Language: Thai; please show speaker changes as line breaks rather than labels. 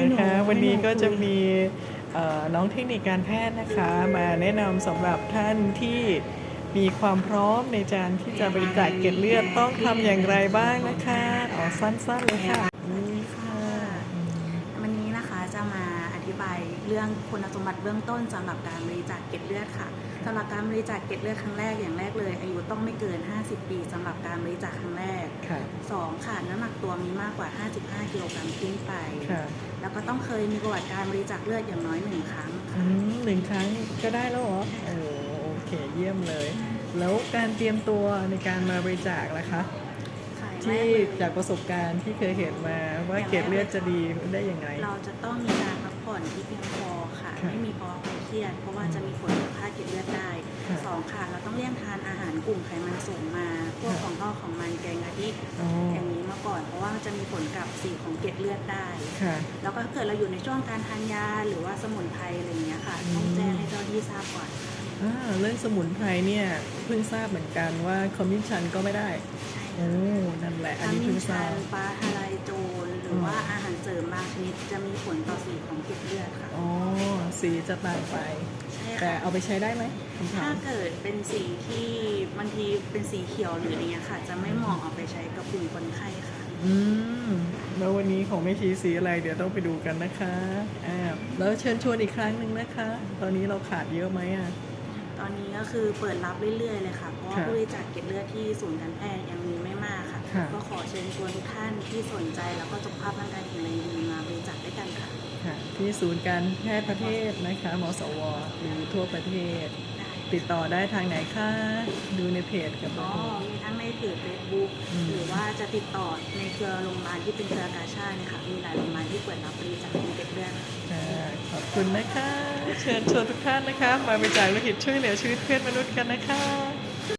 นะคะวันนี้ก็จะมีเอ่อน้องเทคนิคการแพทย์นะคะมาแนะนำสำหรับท่านที่มีความพร้อมในการที่จะบริจาคเกล็ดเลือดต้องทำอย่างไรบ้างนะคะอ๋อสั้นๆเลยค่ะนี่ค่ะ
วันนี้นะคะจะมาอธิบายเรื่องคุณสมบัติเบื้องต้นสำหรับการบริจาคเกล็ดเลือดค่ะสำหรับการบริจาคเกล็ดเลือดครั้งแรกอย่างแรกเลย อายุต้องไม่เกิน 50 ปีสำหรับการบริจาคครั้งแรก
ค่ะ
2ค่ะน้ำหนักตัวมีมากกว่า 55 กิโลกรัมขึ้นไป
ค่ะ
แล้วก็ต้องเคยมีประวัติการบริจาคเลือดอย่างน้อยหนึ่งครั้ง
อืมหนึ่งครั้งก็ได้แล้วเหรอโอ้โอเคเยี่ยมเลย แล้วการเตรียมตัวในการมาบริจาคล่ะคะ
ค่ะ
ที่
แรกเลย
จากประสบการณ์ที่เคยเห็นมาว่าเกล็ดเลือดจะดีได้ยังไง
เราจะต้องมีการพักผ่อนที่เพียงพอค่ะ
ค่ะ
ไม่มีภาวะความเครียด เพราะว่าจะมีผลต่อค่าเกล็ดเลือดได้
ค่ะ
สองค่ะ เราต้องเลี่ยงทานอาหารกลุ่มไขมันสูงมา พวก
ค่ะ
ของทอดของมัน แกงกะทิ
อ๋อ
อย่างนี้มาก่อน เพราะว่ามันจะมีผลกับสีของเกล็ดเลือดได้
ค่ะ
แล้วก็ถ้าเกิดเราอยู่ในช่วงการทานยาหรือว่าสมุนไพรอะไรอย่างเงี้ยค่ะ
อืม
ต้องแจ้งให้เจ้าหน้าที่ทราบก่อนค่ะ
อ่าเรื่องสมุนไพรเนี่ยเพิ่งทราบเหมือนกันว่าขมิ้นชันก็ไม่ได้
ใช่
โอ้นั่นแหละ อัน
ทั้ง
นี้
มิ
เพิ่
น
งทรา
ชั
บ
นปลาฮาไลโจนหรือว่าอาหารเสริมบางชนิดจะมีผลต่อสีของเกล็ดเลือดค่ะ
อ๋อสีจะต่างไป
ใช่
แต่
ค่ะ
เอาไปใช้ได้ไหมคำถา
ถ้าม เกิดเป็นสีที่บางทีเป็นสีเขียวหรืออะไรเงี้ยค่ะ จะไม่เหมาะเอาไปใช้กับกลุ่มคนไข้ค่ะ
อืมแล้ววันนี้ของไม่ชี้สีอะไรเดี๋ยวต้องไปดูกันนะคะอ่าแล้วเชิญชวนอีกครั้งหนึ่งนะคะ ตอนนี้เราขาดเยอะไหมอะ
ตอนนี้ก็คือเปิดรับเรื่อยๆเลยค่ะเพราะว่า
ค่ะ
ผู้บริจาคเกล็ดเลือดที่ศูนย์การแพทย์ยังมีไม่มากค่ะ
ค่ะ
ก็ขอเชิญชวนทุกท่านที่สนใจแล้วก็สุขภาพร่างกาย
ที่ศูนย์การแพทย์ประเทศนะคะมสวหรือทั่วประเทศ ติดต่อได้ทางไหนคะดูในเพจกับเบอ
อ๋อ
ร์โทร
มีทั้งในเพจเฟซบุ๊ก
อืม
หรือว่าจะติดต่อในเครือโรงพยาบาลที่เป็นเครือกาชาติเนี่ยค่ะมีหลายโรงพยาบาลที่เปิดรับบริจาคเกล็ดเลือด
ค่ะขอบคุณนะคะ เชิญชวนทุกท่านนะคะ มาบริจาคโลหิตช่วยเหลือชีวิตเพื่อนมนุษย์กันนะคะ